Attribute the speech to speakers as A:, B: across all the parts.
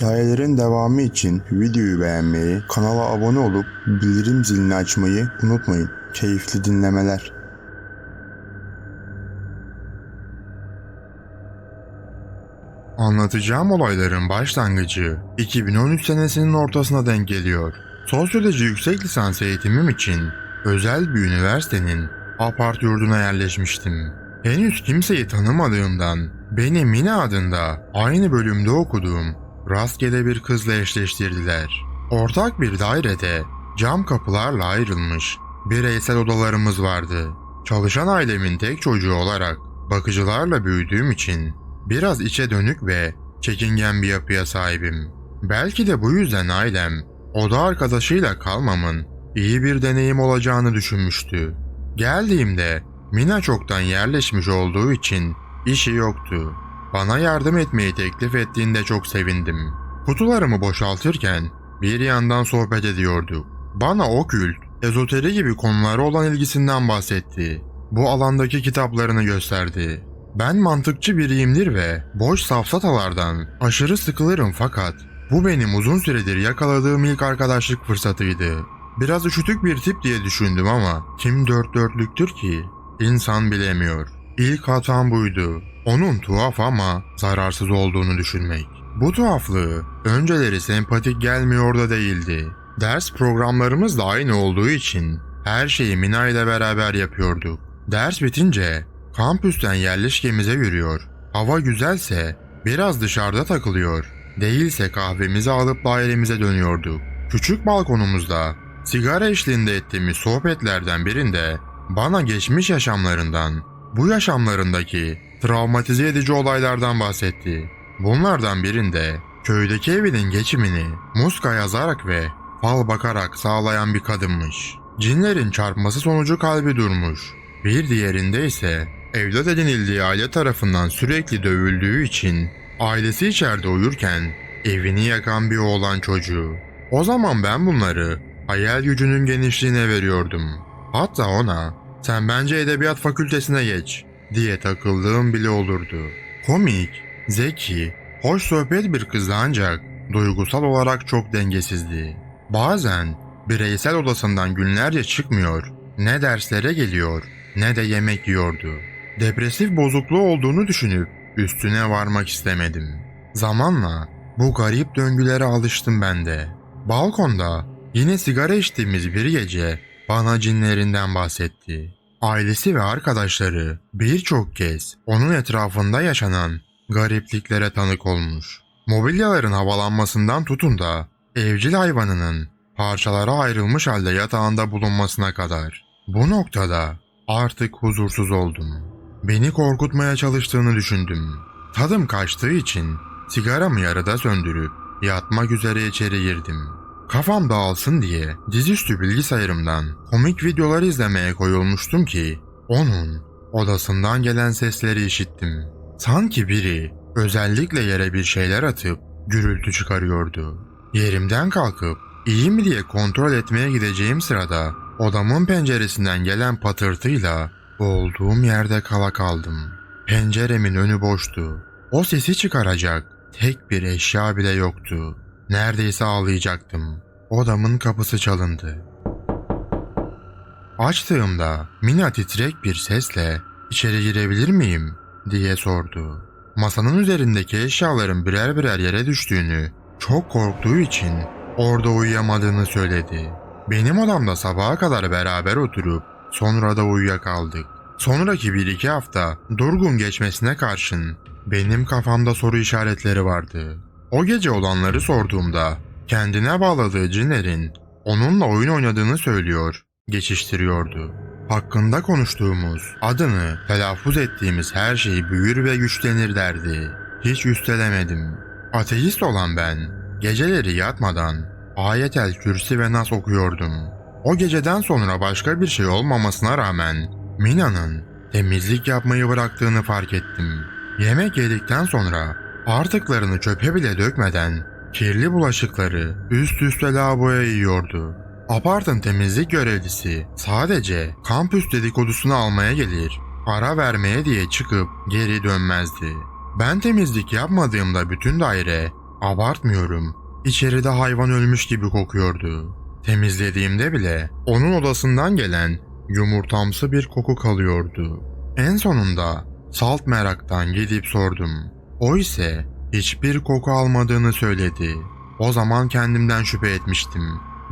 A: Hikayelerin devamı için videoyu beğenmeyi, kanala abone olup bildirim zilini açmayı unutmayın. Keyifli dinlemeler.
B: Anlatacağım olayların başlangıcı 2013 senesinin ortasına denk geliyor. Sosyoloji yüksek lisans eğitimim için özel bir üniversitenin apart yurduna yerleşmiştim. Henüz kimseyi tanımadığımdan beni Mina adında aynı bölümde okuduğum rastgele bir kızla eşleştirdiler. Ortak bir dairede cam kapılarla ayrılmış bireysel odalarımız vardı. Çalışan ailemin tek çocuğu olarak bakıcılarla büyüdüğüm için biraz içe dönük ve çekingen bir yapıya sahibim. Belki de bu yüzden ailem oda arkadaşıyla kalmamın iyi bir deneyim olacağını düşünmüştü. Geldiğimde Mina çoktan yerleşmiş olduğu için işi yoktu. Bana yardım etmeyi teklif ettiğinde çok sevindim. Kutularımı boşaltırken bir yandan sohbet ediyorduk. Bana okült, ezoteri gibi konulara olan ilgisinden bahsetti. Bu alandaki kitaplarını gösterdi. Ben mantıkçı biriyimdir ve boş safsatalardan aşırı sıkılırım fakat bu benim uzun süredir yakaladığım ilk arkadaşlık fırsatıydı. Biraz üşütük bir tip diye düşündüm ama kim dört dörtlüktür ki? İnsan bilemiyor. İlk hatam buydu. Onun tuhaf ama zararsız olduğunu düşünmek. Bu tuhaflığı önceleri sempatik gelmiyor da değildi. Ders programlarımız da aynı olduğu için her şeyi Mina ile beraber yapıyorduk. Ders bitince kampüsten yerleşkemize yürüyor. Hava güzelse biraz dışarıda takılıyor. Değilse kahvemizi alıp dairemize dönüyorduk. Küçük balkonumuzda sigara eşliğinde ettiğimiz sohbetlerden birinde bana geçmiş yaşamlarından, bu yaşamlarındaki travmatize edici olaylardan bahsetti. Bunlardan birinde köydeki evinin geçimini muska yazarak ve fal bakarak sağlayan bir kadınmış. Cinlerin çarpması sonucu kalbi durmuş. Bir diğerinde ise evlat edinildiği aile tarafından sürekli dövüldüğü için ailesi içeride uyurken evini yakan bir oğlan çocuğu. O zaman ben bunları hayal gücünün genişliğine veriyordum. Hatta ona sen bence edebiyat fakültesine geç diye takıldığım bile olurdu. Komik, zeki, hoş sohbet bir kızdı ancak duygusal olarak çok dengesizdi. Bazen bireysel odasından günlerce çıkmıyor, ne derslere geliyor ne de yemek yiyordu. Depresif bozukluğu olduğunu düşünüp üstüne varmak istemedim. Zamanla bu garip döngülere alıştım ben de. Balkonda yine sigara içtiğimiz bir gece bana cinlerinden bahsetti. Ailesi ve arkadaşları birçok kez onun etrafında yaşanan garipliklere tanık olmuş. Mobilyaların havalanmasından tutun da evcil hayvanının parçalara ayrılmış halde yatağında bulunmasına kadar. Bu noktada artık huzursuz oldum. Beni korkutmaya çalıştığını düşündüm. Tadım kaçtığı için sigaramı yarıda söndürüp yatmak üzere içeri girdim. Kafam dağılsın diye dizüstü bilgisayarımdan komik videolar izlemeye koyulmuştum ki onun odasından gelen sesleri işittim. Sanki biri özellikle yere bir şeyler atıp gürültü çıkarıyordu. Yerimden kalkıp iyi mi diye kontrol etmeye gideceğim sırada odamın penceresinden gelen patırtıyla olduğum yerde kala kaldım. Penceremin önü boştu. O sesi çıkaracak tek bir eşya bile yoktu. Neredeyse ağlayacaktım. Odamın kapısı çalındı. Açtığımda Mina titrek bir sesle içeri girebilir miyim diye sordu. Masanın üzerindeki eşyaların birer birer yere düştüğünü, çok korktuğu için orada uyuyamadığını söyledi. Benim odamda sabaha kadar beraber oturup sonra da uyuyakaldık. Sonraki bir iki hafta durgun geçmesine karşın benim kafamda soru işaretleri vardı. O gece olanları sorduğumda kendine bağladığı cinlerin onunla oyun oynadığını söylüyor, geçiştiriyordu. Hakkında konuştuğumuz, adını telaffuz ettiğimiz her şey büyür ve güçlenir derdi. Hiç üstelemedim. Ateist olan ben, geceleri yatmadan ayetel kürsi ve nas okuyordum. O geceden sonra başka bir şey olmamasına rağmen Mina'nın temizlik yapmayı bıraktığını fark ettim. Yemek yedikten sonra artıklarını çöpe bile dökmeden kirli bulaşıkları üst üste lavaboya yiyordu. Apartın temizlik görevlisi sadece kampüs dedikodusunu almaya gelir, ara vermeye diye çıkıp geri dönmezdi. Ben temizlik yapmadığımda bütün daire Abartmıyorum. İçeride hayvan ölmüş gibi kokuyordu. Temizlediğimde bile onun odasından gelen yumurtamsı bir koku kalıyordu. En sonunda salt meraktan gidip sordum. O ise hiçbir koku almadığını söyledi. O zaman kendimden şüphe etmiştim.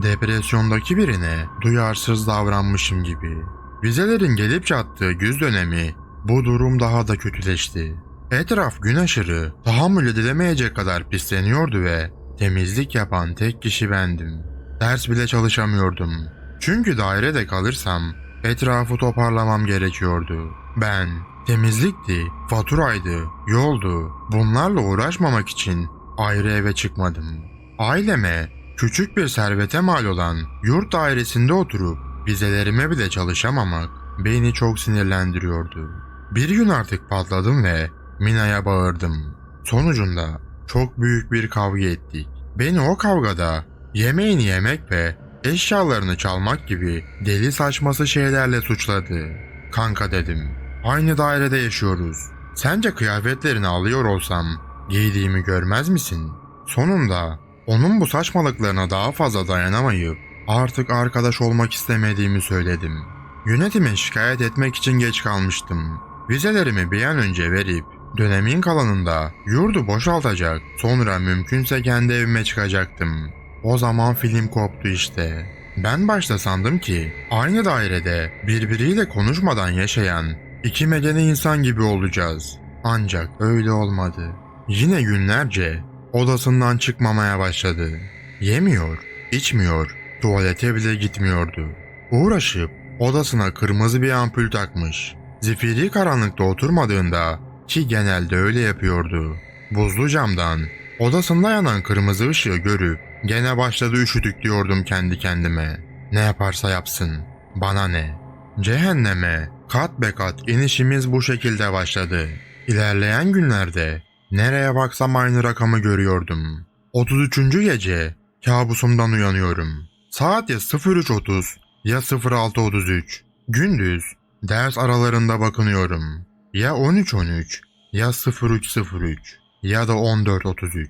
B: Depresyondaki birine duyarsız davranmışım gibi. Vizelerin gelip çattığı güz dönemi bu durum daha da kötüleşti. Etraf gün aşırı tahammül edilemeyecek kadar pisleniyordu ve temizlik yapan tek kişi bendim. Ders bile çalışamıyordum. Çünkü dairede kalırsam etrafı toparlamam gerekiyordu. Ben temizlikti, faturaydı, yoldu. Bunlarla uğraşmamak için ayrı eve çıkmadım. Aileme küçük bir servete mal olan yurt dairesinde oturup vizelerime bile çalışamamak beni çok sinirlendiriyordu. Bir gün artık patladım ve Mina'ya bağırdım. Sonucunda çok büyük bir kavga ettik. Beni o kavgada yemeğini yemek ve eşyalarını çalmak gibi deli saçması şeylerle suçladı. Kanka dedim. Aynı dairede yaşıyoruz. Sence kıyafetlerini alıyor olsam giydiğimi görmez misin? Sonunda onun bu saçmalıklarına daha fazla dayanamayıp artık arkadaş olmak istemediğimi söyledim. Yönetime şikayet etmek için geç kalmıştım. Vizelerimi bir an önce verip dönemin kalanında yurdu boşaltacak sonra mümkünse kendi evime çıkacaktım. O zaman film koptu işte. Ben başta sandım ki aynı dairede birbiriyle konuşmadan yaşayan iki medeni insan gibi olacağız. Ancak öyle olmadı. Yine günlerce odasından çıkmamaya başladı. Yemiyor, içmiyor, tuvalete bile gitmiyordu. Uğraşıp odasına kırmızı bir ampul takmış. Zifiri karanlıkta oturmadığında ki genelde öyle yapıyordu. Buzlu camdan odasında yanan kırmızı ışığı görüp gene başladı üşüdük diyordum kendi kendime. Ne yaparsa yapsın. Bana ne? Cehenneme kat be kat inişimiz bu şekilde başladı. İlerleyen günlerde nereye baksam aynı rakamı görüyordum. 33. gece kabusumdan uyanıyorum. Saat ya 03.30 ya 06.33. Gündüz ders aralarında bakınıyorum. Ya 13.13 ya 03.03 ya da 14.33.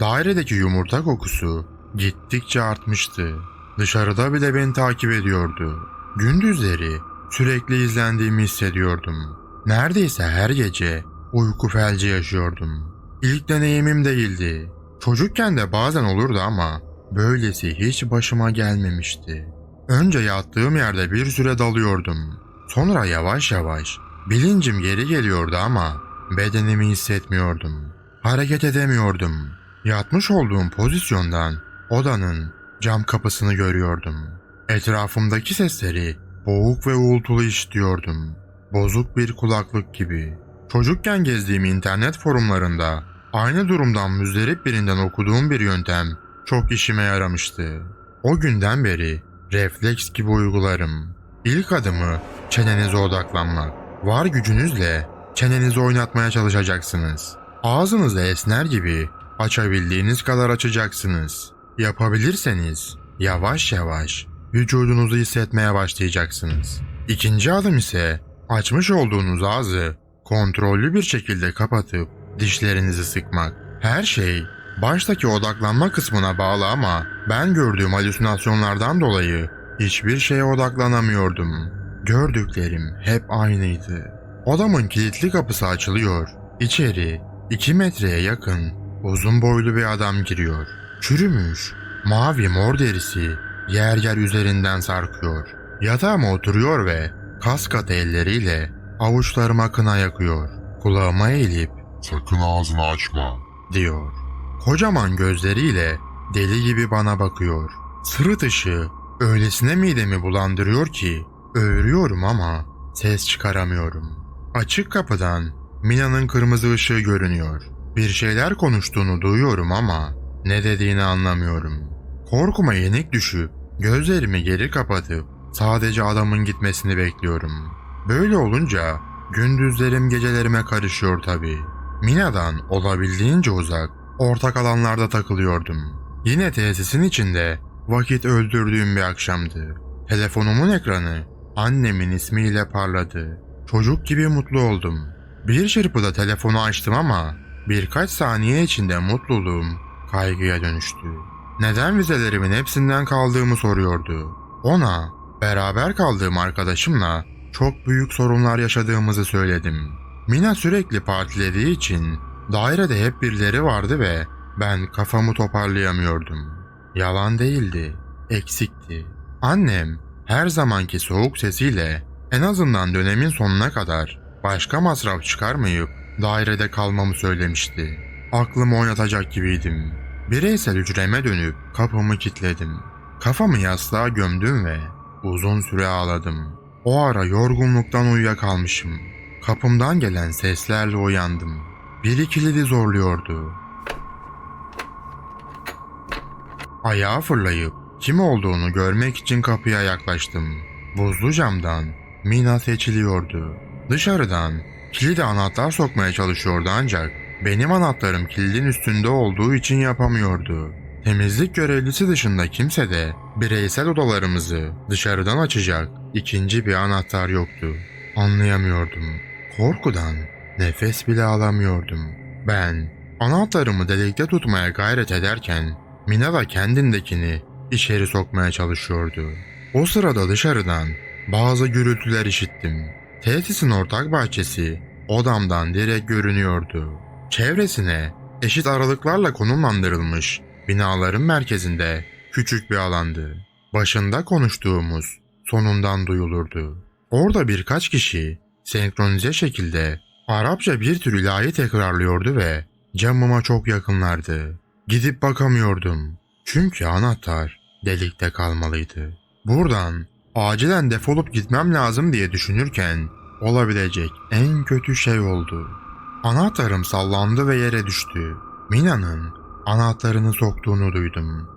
B: Dairedeki yumurta kokusu gittikçe artmıştı. Dışarıda bile beni takip ediyordu. Gündüzleri sürekli izlendiğimi hissediyordum. Neredeyse her gece uyku felci yaşıyordum. İlk deneyimim değildi. Çocukken de bazen olurdu ama böylesi hiç başıma gelmemişti. Önce yattığım yerde bir süre dalıyordum. Sonra yavaş yavaş bilincim geri geliyordu ama bedenimi hissetmiyordum. Hareket edemiyordum. Yatmış olduğum pozisyondan odanın cam kapısını görüyordum. Etrafımdaki sesleri boğuk ve uğultulu işitiyordum. Bozuk bir kulaklık gibi. Çocukken gezdiğim internet forumlarında aynı durumdan müzdarip birinden okuduğum bir yöntem çok işime yaramıştı. O günden beri refleks gibi uygularım. İlk adımı çenenize odaklanmak. Var gücünüzle çenenizi oynatmaya çalışacaksınız. Ağzınızı esner gibi açabildiğiniz kadar açacaksınız. Yapabilirseniz yavaş yavaş vücudunuzu hissetmeye başlayacaksınız. İkinci adım ise açmış olduğunuz ağzı kontrollü bir şekilde kapatıp dişlerinizi sıkmak. Her şey baştaki odaklanma kısmına bağlı ama ben gördüğüm halüsinasyonlardan dolayı hiçbir şeye odaklanamıyordum. Gördüklerim hep aynıydı. Odamın kilitli kapısı açılıyor. İçeri 2 metreye yakın uzun boylu bir adam giriyor. Çürümüş, mavi mor derisi yer yer üzerinden sarkıyor. Yatağıma oturuyor ve kas katı elleriyle avuçlarıma kına yakıyor. Kulağıma eğilip
C: Sakın ağzını açma.
B: diyor. Kocaman gözleriyle deli gibi bana bakıyor. Sırıt ışığı öylesine midemi bulandırıyor ki öğürüyorum ama ses çıkaramıyorum. Açık kapıdan Mina'nın kırmızı ışığı görünüyor. Bir şeyler konuştuğunu duyuyorum ama ne dediğini anlamıyorum. Korkuma yenik düşüp gözlerimi geri kapatıp sadece adamın gitmesini bekliyorum. Böyle olunca gündüzlerim gecelerime karışıyor tabii. Mina'dan olabildiğince uzak, ortak alanlarda takılıyordum. Yine tesisin içinde vakit öldürdüğüm bir akşamdı. Telefonumun ekranı annemin ismiyle parladı. Çocuk gibi mutlu oldum. Bir çırpıda telefonu açtım ama birkaç saniye içinde mutluluğum kaygıya dönüştü. Neden vizelerimin hepsinden kaldığımı soruyordu. Ona beraber kaldığım arkadaşımla çok büyük sorunlar yaşadığımızı söyledim. Mina sürekli partilediği için dairede hep birileri vardı ve ben kafamı toparlayamıyordum. Yalan değildi, eksikti. Annem her zamanki soğuk sesiyle en azından dönemin sonuna kadar başka masraf çıkarmayıp dairede kalmamı söylemişti. Aklımı oynatacak gibiydim. Bireysel hücreme dönüp kapımı kilitledim. Kafamı yastığa gömdüm ve uzun süre ağladım. O ara yorgunluktan uyuyakalmışım. Kapımdan gelen seslerle uyandım. Biri kilidi zorluyordu. Ayağa fırlayıp kim olduğunu görmek için kapıya yaklaştım. Buzlu camdan Mina seçiliyordu. Dışarıdan kilide anahtar sokmaya çalışıyordu ancak benim anahtarım kilidin üstünde olduğu için yapamıyordu. Temizlik görevlisi dışında kimse de bireysel odalarımızı dışarıdan açacak ikinci bir anahtar yoktu. Anlayamıyordum. Korkudan nefes bile alamıyordum. Ben anahtarımı delikte tutmaya gayret ederken Mina da kendindekini içeri sokmaya çalışıyordu. O sırada dışarıdan bazı gürültüler işittim. Tesisin ortak bahçesi odamdan direkt görünüyordu. Çevresine eşit aralıklarla konumlandırılmış binaların merkezinde küçük bir alandı. Başında konuştuğumuz sonundan duyulurdu. Orada birkaç kişi senkronize şekilde Arapça bir tür ilahi tekrarlıyordu ve camıma çok yakınlardı. Gidip bakamıyordum. Çünkü anahtar delikte kalmalıydı. Buradan acilen defolup gitmem lazım diye düşünürken olabilecek en kötü şey oldu. Anahtarım sallandı ve yere düştü. Mina'nın anahtarını soktuğunu duydum.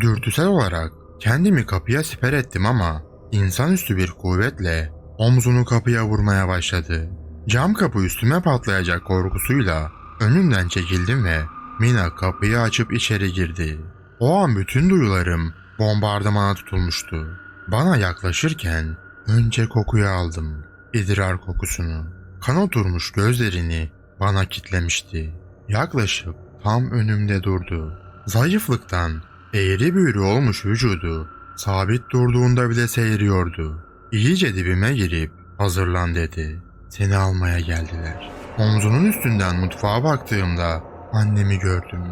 B: Dürtüsel olarak kendimi kapıya siper ettim ama insanüstü bir kuvvetle omzunu kapıya vurmaya başladı. Cam kapı üstüme patlayacak korkusuyla önünden çekildim ve Mina kapıyı açıp içeri girdi. O an bütün duyularım bombardımana tutulmuştu. Bana yaklaşırken önce kokuyu aldım. İdrar kokusunu. Kan oturmuş gözlerini bana kitlemişti. Yaklaşıp tam önümde durdu. Zayıflıktan eğri büğrü olmuş vücudu sabit durduğunda bile seyiriyordu. İyice dibime girip hazırlan dedi. Seni almaya geldiler. Omzunun üstünden mutfağa baktığımda annemi gördüm.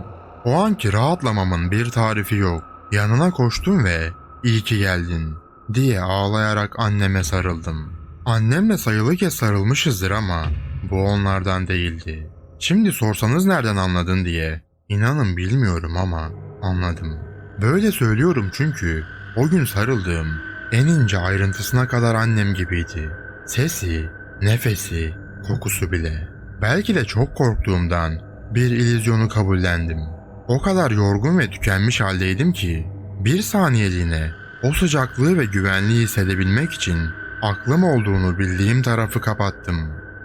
B: O anki rahatlamamın bir tarifi yok. Yanına koştum ve iyi ki geldin diye ağlayarak anneme sarıldım. Annemle sayılı kez sarılmışızdır ama bu onlardan değildi. Şimdi sorsanız nereden anladın diye inanın bilmiyorum ama anladım. Böyle söylüyorum çünkü o gün sarıldığım en ince ayrıntısına kadar annem gibiydi. Sesi, nefesi, kokusu bile. Belki de çok korktuğumdan bir illüzyonu kabullendim. O kadar yorgun ve tükenmiş haldeydim ki bir saniyeliğine o sıcaklığı ve güvenliği hissedebilmek için aklım olduğunu bildiğim tarafı kapattım.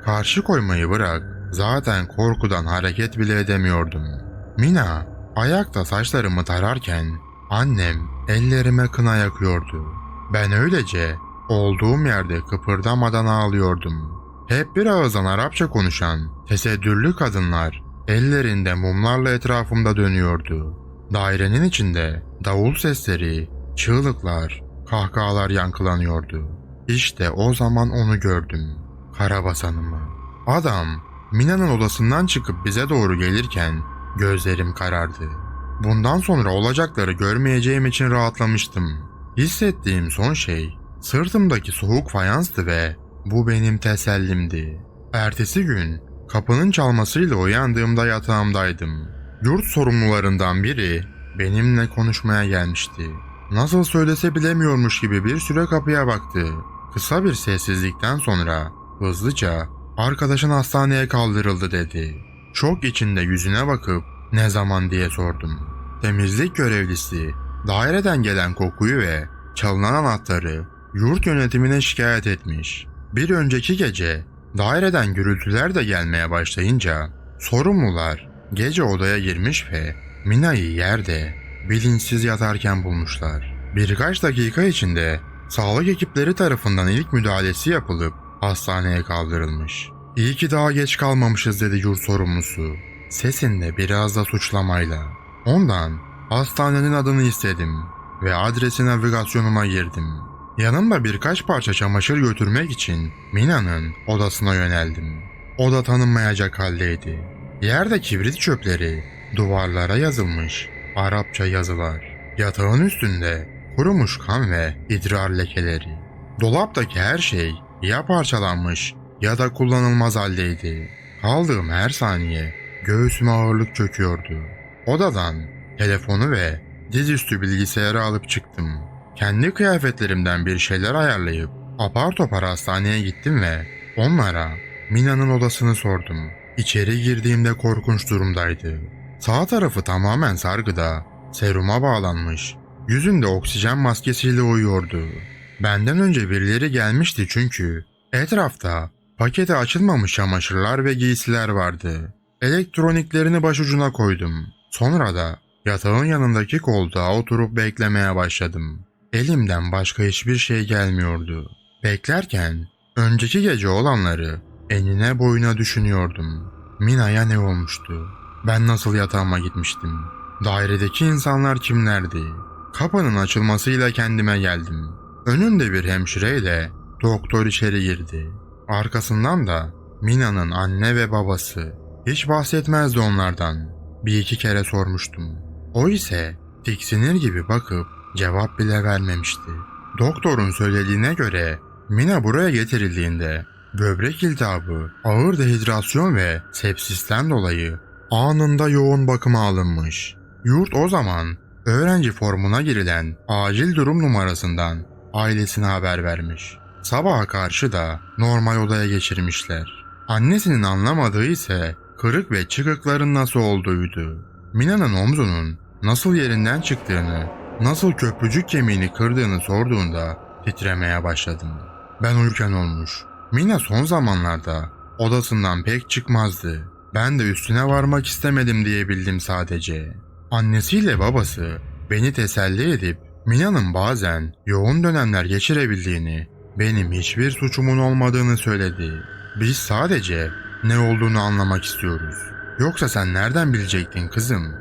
B: Karşı koymayı bırak, zaten korkudan hareket bile edemiyordum. Mina ayakta saçlarımı tararken annem ellerime kına yakıyordu. Ben öylece olduğum yerde kıpırdamadan ağlıyordum. Hep bir ağızdan Arapça konuşan tesettürlü kadınlar ellerinde mumlarla etrafımda dönüyordu. Dairenin içinde davul sesleri, çığlıklar, kahkahalar yankılanıyordu. İşte o zaman onu gördüm. Karabasanımı. Adam Mina'nın odasından çıkıp bize doğru gelirken gözlerim karardı. Bundan sonra olacakları görmeyeceğim için rahatlamıştım. Hissettiğim son şey sırtımdaki soğuk fayanstı ve bu benim tesellimdi. Ertesi gün kapının çalmasıyla uyandığımda yatağımdaydım. Yurt sorumlularından biri benimle konuşmaya gelmişti. Nasıl söylese bilemiyormuş gibi bir süre kapıya baktı. Kısa bir sessizlikten sonra hızlıca arkadaşın hastaneye kaldırıldı dedi. Şok içinde yüzüne bakıp ne zaman diye sordum. Temizlik görevlisi daireden gelen kokuyu ve çalınan anahtarı yurt yönetimine şikayet etmiş. Bir önceki gece daireden gürültüler de gelmeye başlayınca sorumlular gece odaya girmiş ve Mina'yı yerde bilinçsiz yatarken bulmuşlar. Birkaç dakika içinde sağlık ekipleri tarafından ilk müdahalesi yapılıp hastaneye kaldırılmış. İyi ki daha geç kalmamışız dedi yurt sorumlusu. Sesinde biraz da suçlamayla. Ondan hastanenin adını istedim ve adresi navigasyonuma girdim. Yanımda birkaç parça çamaşır götürmek için Mina'nın odasına yöneldim. Oda tanınmayacak haldeydi. Yerde kibrit çöpleri, duvarlara yazılmış Arapça yazılar. Yatağın üstünde kurumuş kan ve idrar lekeleri. Dolaptaki her şey ya parçalanmış ya da kullanılmaz haldeydi. Kaldığım her saniye göğsüme ağırlık çöküyordu. Odadan telefonu ve dizüstü bilgisayarı alıp çıktım. Kendi kıyafetlerimden bir şeyler ayarlayıp apar topar hastaneye gittim ve onlara Mina'nın odasını sordum. İçeri girdiğimde korkunç durumdaydı. Sağ tarafı tamamen sargıda, seruma bağlanmış. Yüzünde oksijen maskesiyle uyuyordu. Benden önce birileri gelmişti çünkü etrafta pakete açılmamış çamaşırlar ve giysiler vardı. Elektroniklerini başucuna koydum. Sonra da yatağın yanındaki koltuğa oturup beklemeye başladım. Elimden başka hiçbir şey gelmiyordu. Beklerken önceki gece olanları enine boyuna düşünüyordum. Mina'ya ne olmuştu? Ben nasıl yatağıma gitmiştim? Dairedeki insanlar kimlerdi? Kapının açılmasıyla kendime geldim. Önünde bir hemşireyle doktor içeri girdi. Arkasından da Mina'nın anne ve babası. Hiç bahsetmezdi onlardan. Bir iki kere sormuştum. O ise tiksinir gibi bakıp cevap bile vermemişti. Doktorun söylediğine göre Mina buraya getirildiğinde böbrek iltihabı, ağır dehidrasyon ve sepsisten dolayı anında yoğun bakıma alınmış. Yurt o zaman öğrenci formuna girilen acil durum numarasından ailesine haber vermiş. Sabaha karşı da normal odaya geçirmişler. Annesinin anlamadığı ise kırık ve çıkıkların nasıl olduğuydu. Mina'nın omzunun nasıl yerinden çıktığını, nasıl köprücük kemiğini kırdığını sorduğunda titremeye başladım. Ben uyurken olmuş. Mina son zamanlarda odasından pek çıkmazdı. Ben de üstüne varmak istemedim diyebildim sadece. Annesiyle babası beni teselli edip Mina'nın bazen yoğun dönemler geçirebildiğini, benim hiçbir suçumun olmadığını söyledi. Biz sadece ne olduğunu anlamak istiyoruz. Yoksa sen nereden bilecektin kızım?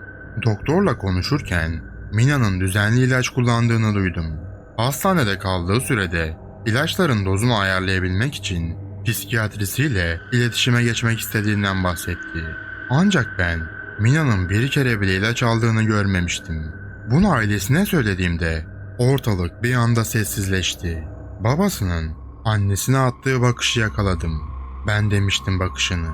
B: Doktorla konuşurken Mina'nın düzenli ilaç kullandığını duydum. Hastanede kaldığı sürede ilaçların dozunu ayarlayabilmek için psikiyatrisiyle iletişime geçmek istediğinden bahsetti. Ancak ben Mina'nın bir kere bile ilaç aldığını görmemiştim. Bunu ailesine söylediğimde ortalık bir anda sessizleşti. Babasının annesine attığı bakışı yakaladım. Ben demiştim bakışını.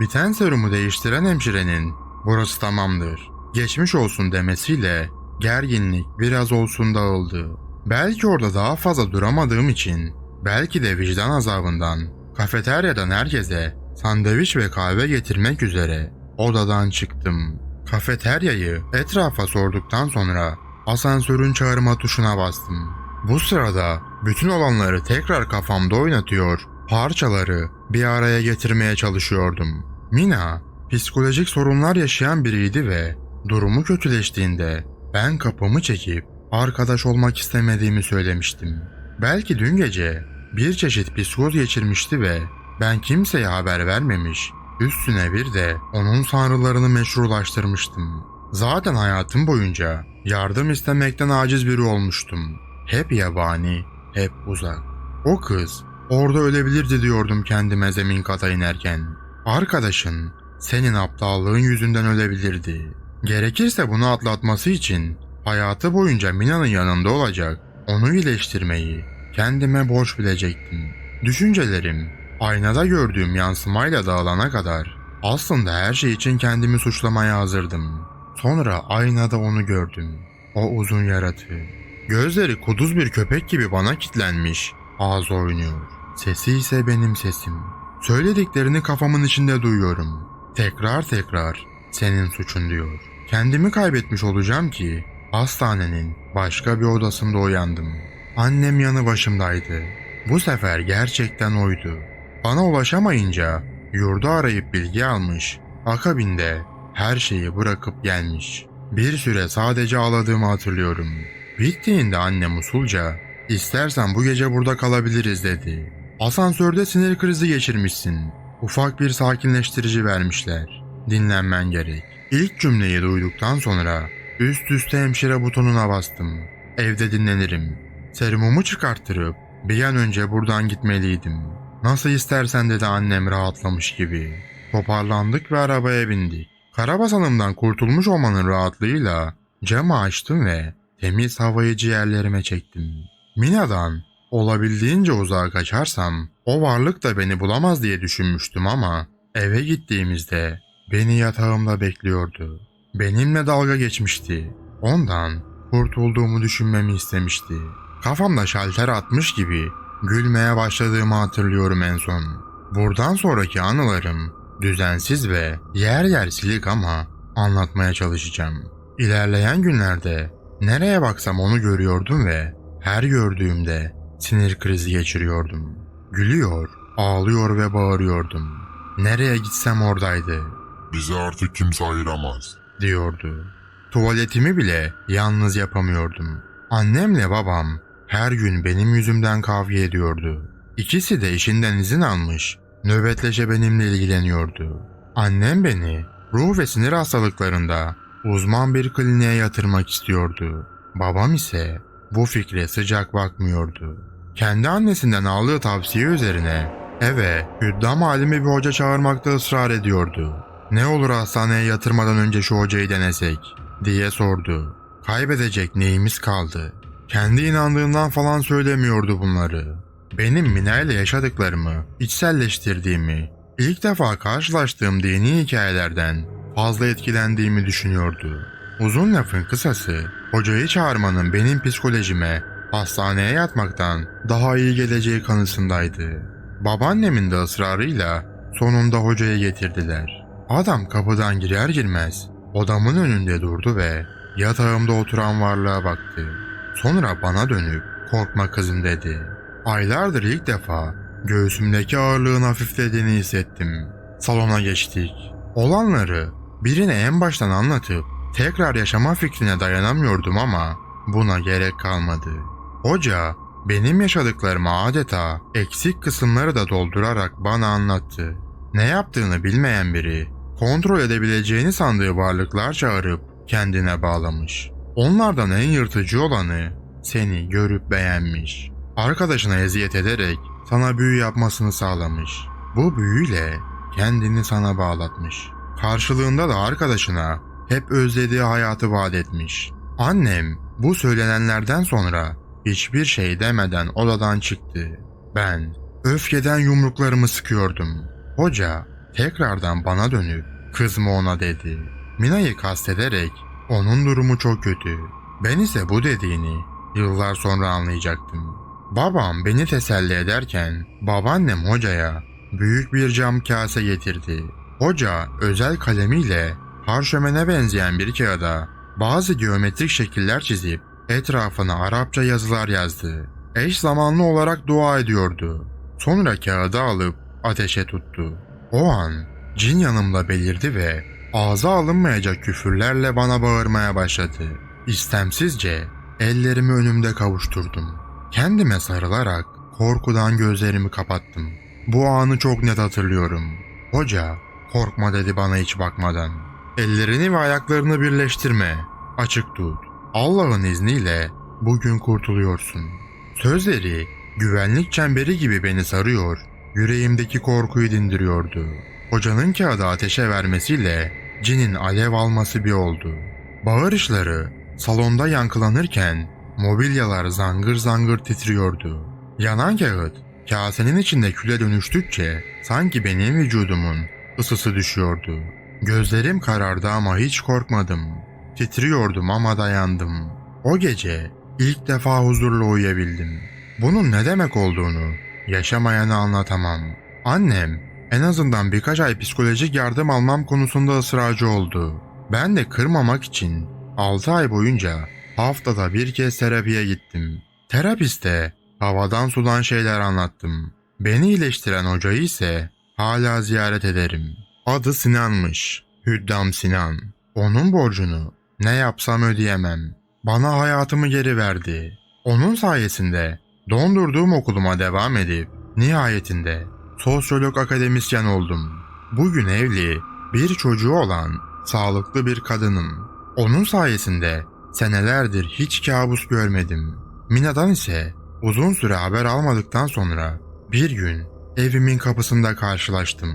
B: Biten serumu değiştiren hemşirenin burası tamamdır. Geçmiş olsun demesiyle gerginlik biraz olsun dağıldı. Belki orada daha fazla duramadığım için, belki de vicdan azabından kafeteryadan herkese sandviç ve kahve getirmek üzere odadan çıktım. Kafeteryayı etrafa sorduktan sonra asansörün çağırma tuşuna bastım. Bu sırada bütün olanları tekrar kafamda oynatıyor, parçaları bir araya getirmeye çalışıyordum. Mina psikolojik sorunlar yaşayan biriydi ve durumu kötüleştiğinde ben kapımı çekip arkadaş olmak istemediğimi söylemiştim. Belki dün gece bir çeşit psikoz geçirmişti ve ben kimseye haber vermemiş, üstüne bir de onun sanrılarını meşrulaştırmıştım. Zaten hayatım boyunca yardım istemekten aciz biri olmuştum. Hep yabani, hep uzak. O kız orada ölebilirdi diyordum kendime zemin kata inerken. Arkadaşın senin aptallığın yüzünden ölebilirdi. Gerekirse bunu atlatması için hayatı boyunca Mina'nın yanında olacak, onu iyileştirmeyi kendime borç bilecektim. Düşüncelerim aynada gördüğüm yansımayla dağılana kadar aslında her şey için kendimi suçlamaya hazırdım. Sonra aynada onu gördüm. O uzun yaratığı. Gözleri kuduz bir köpek gibi bana kitlenmiş. Ağzı oynuyor. Sesi ise benim sesim. Söylediklerini kafamın içinde duyuyorum. Tekrar tekrar senin suçun diyor. Kendimi kaybetmiş olacağım ki hastanenin başka bir odasında uyandım. Annem yanı başımdaydı. Bu sefer gerçekten oydu. Bana ulaşamayınca yurdu arayıp bilgi almış. Akabinde her şeyi bırakıp gelmiş. Bir süre sadece ağladığımı hatırlıyorum. Bittiğinde annem usulca istersen bu gece burada kalabiliriz dedi. Asansörde sinir krizi geçirmişsin. Ufak bir sakinleştirici vermişler. dinlenmen gerek. İlk cümleyi duyduktan sonra üst üste hemşire butonuna bastım. Evde dinlenirim. Serumumu çıkarttırıp bir an önce buradan gitmeliydim. Nasıl istersen dedi annem rahatlamış gibi. Toparlandık ve arabaya bindik. Karabasanımdan kurtulmuş olmanın rahatlığıyla camı açtım ve temiz havayı ciğerlerime çektim. Mina'dan olabildiğince uzağa kaçarsam o varlık da beni bulamaz diye düşünmüştüm ama eve gittiğimizde beni yatağımda bekliyordu. Benimle dalga geçmişti. Ondan kurtulduğumu düşünmemi istemişti. Kafamda şalter atmış gibi gülmeye başladığımı hatırlıyorum en son. Buradan sonraki anılarım düzensiz ve yer yer silik ama anlatmaya çalışacağım. İlerleyen günlerde nereye baksam onu görüyordum ve her gördüğümde sinir krizi geçiriyordum. Gülüyor, ağlıyor ve bağırıyordum. Nereye gitsem oradaydı
C: Bizi artık kimse ayıramaz.
B: diyordu. Tuvaletimi bile yalnız yapamıyordum. Annemle babam her gün benim yüzümden kavga ediyordu. İkisi de işinden izin almış, nöbetleşe benimle ilgileniyordu. Annem beni ruh ve sinir hastalıklarında uzman bir kliniğe yatırmak istiyordu. Babam ise bu fikre sıcak bakmıyordu. Kendi annesinden aldığı tavsiye üzerine eve hüddam halimi bir hoca çağırmakta ısrar ediyordu. Ne olur hastaneye yatırmadan önce şu hocayı denesek diye sordu. Kaybedecek neyimiz kaldı? Kendi inandığından falan söylemiyordu bunları. Benim Mina ile yaşadıklarımı içselleştirdiğimi, ilk defa karşılaştığım dini hikayelerden fazla etkilendiğimi düşünüyordu. Uzun lafın kısası, hocayı çağırmanın benim psikolojime hastaneye yatmaktan daha iyi geleceği kanısındaydı. Babaannemin de ısrarıyla sonunda hocaya getirdiler. Adam kapıdan girer girmez odamın önünde durdu ve yatağımda oturan varlığa baktı. Sonra bana dönüp korkma kızım dedi. Aylardır ilk defa göğsümdeki ağırlığın hafiflediğini hissettim. Salona geçtik. Olanları birine en baştan anlatıp tekrar yaşama fikrine dayanamıyordum ama buna gerek kalmadı. Hoca benim yaşadıklarımı adeta eksik kısımları da doldurarak bana anlattı. Ne yaptığını bilmeyen biri kontrol edebileceğini sandığı varlıklar çağırıp kendine bağlamış. Onlardan en yırtıcı olanı seni görüp beğenmiş. Arkadaşına eziyet ederek sana büyü yapmasını sağlamış. Bu büyüyle kendini sana bağlatmış. Karşılığında da arkadaşına hep özlediği hayatı vaat etmiş. Annem bu söylenenlerden sonra hiçbir şey demeden odadan çıktı. Ben öfkeden yumruklarımı sıkıyordum. Hoca tekrardan bana dönüp kızma ona dedi. Mina'yı kastederek onun durumu çok kötü. Ben ise bu dediğini yıllar sonra anlayacaktım. Babam beni teselli ederken babaannem hocaya büyük bir cam kase getirdi. Hoca özel kalemiyle parşömene benzeyen bir kağıda bazı geometrik şekiller çizip etrafına Arapça yazılar yazdı. Eş zamanlı olarak dua ediyordu. Sonra kağıdı alıp ateşe tuttu. O an cin yanımda belirdi ve ağza alınmayacak küfürlerle bana bağırmaya başladı. İstemsizce ellerimi önümde kavuşturdum. Kendime sarılarak korkudan gözlerimi kapattım. Bu anı çok net hatırlıyorum. Hoca korkma dedi bana hiç bakmadan. Ellerini ve ayaklarını birleştirme. Açık tut. Allah'ın izniyle bugün kurtuluyorsun. Sözleri güvenlik çemberi gibi beni sarıyor, yüreğimdeki korkuyu dindiriyordu. Hocanın kağıdı ateşe vermesiyle cinin alev alması bir oldu. Bağırışları salonda yankılanırken mobilyalar zangır zangır titriyordu. Yanan kağıt kasenin içinde küle dönüştükçe sanki benim vücudumun ısısı düşüyordu. Gözlerim karardı ama hiç korkmadım. Titriyordum ama dayandım. O gece ilk defa huzurla uyuyabildim. Bunun ne demek olduğunu yaşamayanı anlatamam. Annem en azından birkaç ay psikolojik yardım almam konusunda ısrarcı oldu. Ben de kırmamak için 6 ay boyunca haftada bir kez terapiye gittim. Terapiste havadan sudan şeyler anlattım. Beni iyileştiren hocayı ise hala ziyaret ederim. Adı Sinan'mış. Hüddam Sinan. Onun borcunu ne yapsam ödeyemem. Bana hayatımı geri verdi. Onun sayesinde dondurduğum okuluma devam edip nihayetinde sosyolog akademisyen oldum. Bugün evli, bir çocuğu olan sağlıklı bir kadınım. Onun sayesinde senelerdir hiç kabus görmedim. Mina'dan ise uzun süre haber almadıktan sonra bir gün evimin kapısında karşılaştım.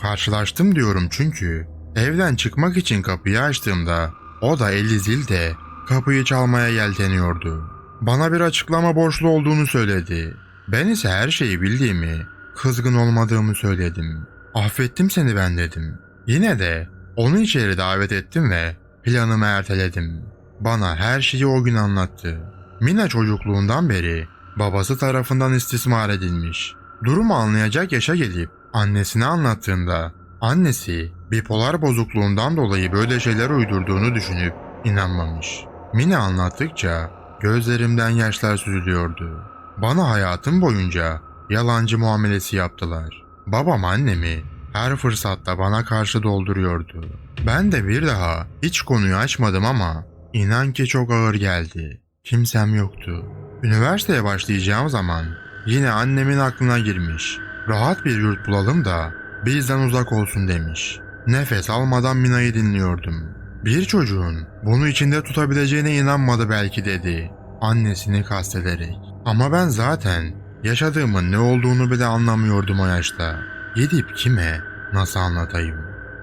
B: Karşılaştım diyorum çünkü evden çıkmak için kapıyı açtığımda o da eli zilde kapıyı çalmaya yelteniyordu. Bana bir açıklama borçlu olduğunu söyledi. Ben ise her şeyi bildiğimi, kızgın olmadığımı söyledim. Affettim seni ben dedim. Yine de onu içeri davet ettim ve planımı erteledim. Bana her şeyi o gün anlattı. Mina çocukluğundan beri babası tarafından istismar edilmiş. Durumu anlayacak yaşa gelip annesine anlattığında annesi bipolar bozukluğundan dolayı böyle şeyler uydurduğunu düşünüp inanmamış. Mina anlattıkça gözlerimden yaşlar süzülüyordu. Bana hayatım boyunca yalancı muamelesi yaptılar. Babam annemi her fırsatta bana karşı dolduruyordu. Ben de bir daha hiç konuyu açmadım ama inan ki çok ağır geldi. Kimsem yoktu. Üniversiteye başlayacağım zaman yine annemin aklına girmiş. Rahat bir yurt bulalım da bizden uzak olsun demiş. Nefes almadan Mina'yı dinliyordum. Bir çocuğun bunu içinde tutabileceğine inanmadı belki dedi. Annesini kastederek. Ama ben zaten yaşadığımın ne olduğunu bile anlamıyordum o yaşta. Gidip kime, nasıl anlatayım?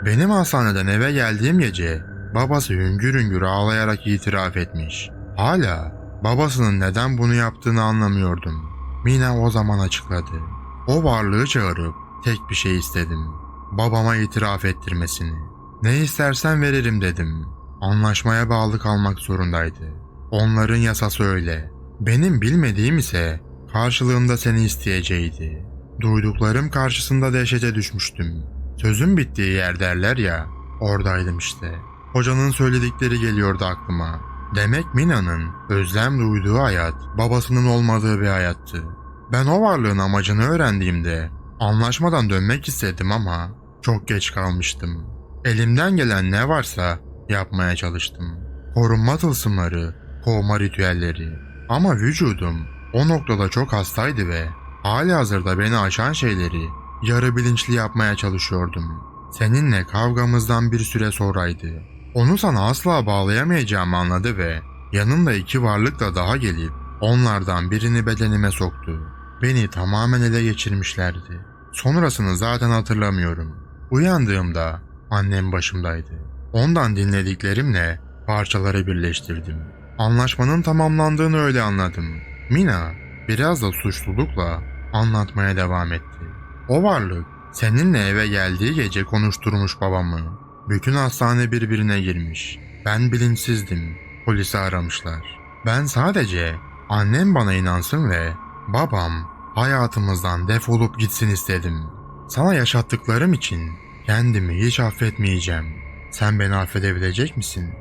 B: Benim hastaneden eve geldiğim gece babası hüngür hüngür ağlayarak itiraf etmiş. Hala babasının neden bunu yaptığını anlamıyordum. Mina o zaman açıkladı. O varlığı çağırıp tek bir şey istedim. Babama itiraf ettirmesini. Ne istersen veririm dedim. Anlaşmaya bağlı kalmak zorundaydı. Onların yasası öyle. Benim bilmediğim ise karşılığında seni isteyeceğiydi. Duyduklarım karşısında dehşete düşmüştüm. Sözün bittiği yer derler ya, oradaydım işte. Hocanın söyledikleri geliyordu aklıma. Demek Mina'nın özlem duyduğu hayat babasının olmadığı bir hayattı. Ben o varlığın amacını öğrendiğimde anlaşmadan dönmek istedim ama çok geç kalmıştım. Elimden gelen ne varsa yapmaya çalıştım. Korunma tılsımları, kovma ritüelleri. Ama vücudum o noktada çok hastaydı ve hali hazırda beni aşan şeyleri yarı bilinçli yapmaya çalışıyordum. Seninle kavgamızdan bir süre sonraydı. Onu sana asla bağlayamayacağımı anladı ve yanında iki varlıkla daha gelip onlardan birini bedenime soktu. Beni tamamen ele geçirmişlerdi. Sonrasını zaten hatırlamıyorum. Uyandığımda annem başımdaydı. Ondan dinlediklerimle parçaları birleştirdim. Anlaşmanın tamamlandığını öyle anladım. Mina biraz da suçlulukla anlatmaya devam etti. O varlık seninle eve geldiği gece konuşturmuş babamı. Bütün hastane birbirine girmiş. Ben bilinçsizdim. Polisi aramışlar. Ben sadece annem bana inansın ve babam hayatımızdan defolup gitsin istedim. Sana yaşattıklarım için kendimi hiç affetmeyeceğim. Sen beni affedebilecek misin?